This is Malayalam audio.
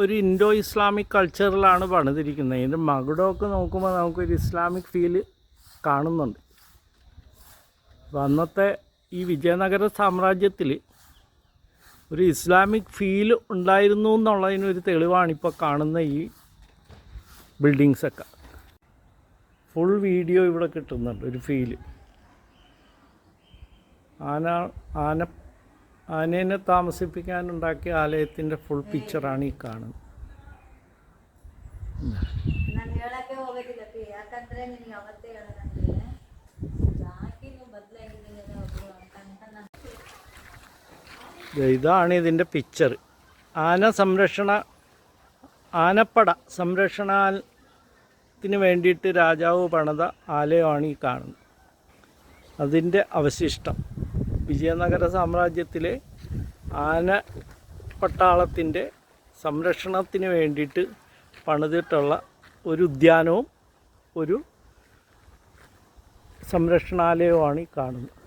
ഒരു ഇൻഡോ ഇസ്ലാമിക് കൾച്ചറിലാണ് പണിതിരിക്കുന്നത്. ഇതിന്റെ മകുടമൊക്കെ നോക്കുമ്പോൾ നമുക്കൊരു ഇസ്ലാമിക് ഫീൽ കാണുന്നുണ്ട്. അന്നത്തെ ഈ വിജയനഗര സാമ്രാജ്യത്തിൽ ഒരു ഇസ്ലാമിക് ഫീൽ ഉണ്ടായിരുന്നു എന്നുള്ളതിനൊരു തെളിവാണ് ഇപ്പോൾ കാണുന്ന ഈ ബിൽഡിങ്സൊക്കെ ഫുൾ വീഡിയോ ഇവിടെ കിട്ടുന്നുണ്ട് ഒരു ഫീൽ ആന ആന ആനേനെ താമസിപ്പിക്കാനുണ്ടാക്കിയ ആലയത്തിന്റെ ഫുൾ പിക്ചറാണ് ഈ കാണുന്നത്. ഇതാണ് ഇതിന്റെ പിക്ചർ ആന സംരക്ഷണ ആനപ്പട സംരക്ഷണത്തിന് വേണ്ടിയിട്ട് രാജാവ് പണത ആലയമാണ് ഈ കാണുന്നത്. അതിന്റെ അവശിഷ്ടം. വിജയനഗര സാമ്രാജ്യത്തിലെ ആന പട്ടാളത്തിന്റെ സംരക്ഷണത്തിന് വേണ്ടിയിട്ട് പണിതിട്ടുള്ള ഒരു ഉദ്യാനവും ഒരു സംരക്ഷണാലയവുമാണ് ഈ കാണുന്നത്.